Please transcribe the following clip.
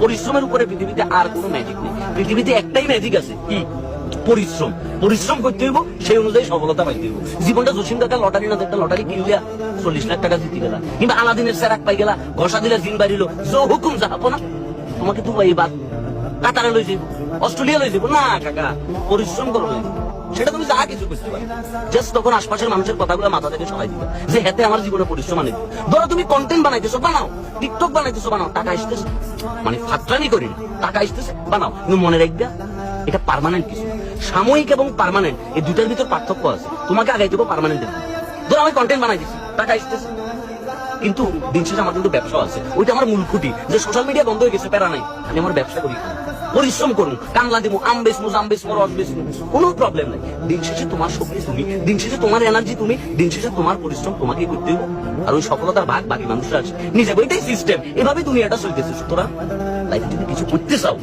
পরিশ্রমের উপরে পৃথিবীতে আর কোনো ম্যাজিক নেই। পৃথিবীতে একটাই ম্যাজিক আছে। কি? পরিশ্রম। পরিশ্রম করতে হইব, সেই অনুযায়ী সফলতা পাইতে হইব। জীবনটা জসিম কাকা, লটারি না একটা লটারি কিনলিয়া চল্লিশ লাখ টাকা জিতে গেলা। কিংবা আলাদিনের স্যারাক পাই গেলা, ঘষা দিলে দিন বাড়িল। জো হুকুম যাহাপনা তোমাকে তো এই বাদ কাতারে লই যাইব, অস্ট্রেলিয়া লই যাইব। না, কাকা, পরিশ্রম করো সেটা তুমি যা কিছু করতে পারো। জাস্ট তখন আশপাশের মানুষের কথাগুলো মাথা থেকে সবাই দিবে, যে হেতে আমার জীবনে পরিশ্রম আনে ধরো তুমি কন্টেন্ট বানাইতেছো, বানাও। টিকটক বানাইতেছো, বানাও। টাকা আসতেছে। মানে ফাত্রানি করি না, টাকা আসতেছে, বানাও। কিন্তু মনে রাখবে, এটা পার্মানেন্ট কিছু। সাময়িক এবং পার্মানেন্ট এই দুটার ভিতর পার্থক্য আছে। তোমাকে আগাই দেবো পার্মানেন্ট দেবো। ধরো আমি কন্টেন্ট বানাই দিচ্ছি টাকা আসতেছে। কিন্তু দিন শেষে আমার কিন্তু ব্যবসা আছে। ওইটা আমার মূল খুঁটি। যে সোশ্যাল মিডিয়া বন্ধ হয়ে গেছে, প্যারা নাই। আমি আমার ব্যবসা করি। পরিশ্রম করুন। কামলা দিব, আম বেসমু জাম বেসমু রস বেসমু কোনো প্রবলেম নাই। দিন শেষে তোমার শক্তি তুমি, দিন শেষে তোমার এনার্জি তুমি, দিন শেষে তোমার পরিশ্রম তোমাকে করতে হবে আর ওই সফলতার ভাগ বাকি মানুষরা আছে। নিজে ওইটাই সিস্টেম এভাবে দুনিয়াটা চলতেছে। সুতরাং লাইফে যদি কিছু করতে চাও।